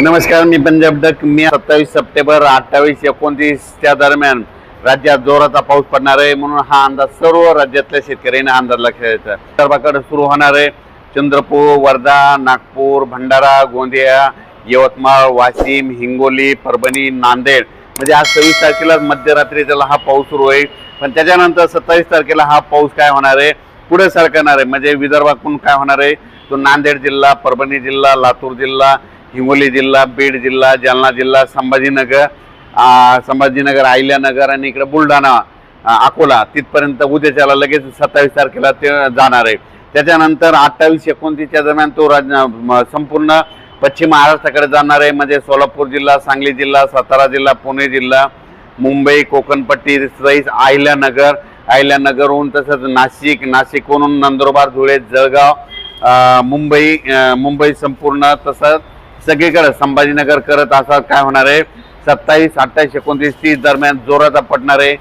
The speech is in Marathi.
नमस्कार मी पंजाब डक मी सत्तावीस सप्टेंबर अठ्ठावीस एकोणतीसच्या दरम्यान राज्यात जोराचा पाऊस पडणार आहे म्हणून हा अंदाज सर्व राज्यातल्या शेतकऱ्यांनी अंदाज लक्षात द्यायचा विदर्भाकडे सुरू होणार आहे. चंद्रपूर वर्धा नागपूर भंडारा गोंदिया यवतमाळ वाशिम हिंगोली परभणी नांदेड. म्हणजे आज सव्वीस तारखेला मध्यरात्री त्याला हा पाऊस सुरू होईल. पण त्याच्यानंतर सत्तावीस तारखेला हा पाऊस काय होणार आहे? पुढे सरकणार आहे. म्हणजे विदर्भातून काय होणार आहे? तो नांदेड जिल्हा परभणी जिल्हा लातूर जिल्हा हिंगोली जिल्हा बीड जिल्हा जालना जिल्हा संभाजीनगर संभाजीनगर अहिल्यानगर आणि इकडे बुलढाणा अकोला. तिथपर्यंत उद्याच्याला लगेच सत्तावीस तारखेला ते जाणार आहे. त्याच्यानंतर अठ्ठावीस एकोणतीसच्या दरम्यान तो राज संपूर्ण पश्चिम महाराष्ट्राकडे जाणार आहे. म्हणजे सोलापूर जिल्हा सांगली जिल्हा सातारा जिल्हा पुणे जिल्हा मुंबई कोकणपट्टी सहित अहिल्यानगर. अहिल्यानगरहून तसंच नाशिक नाशिकहून नंदुरबार धुळे जळगाव मुंबई मुंबई संपूर्ण तसंच सगळीकडे संभाजीनगर करत असा काय होणार आहे? सत्तावीस अठ्ठावीस एकोणतीस तीस दरम्यान जोराचा पडणार आहे.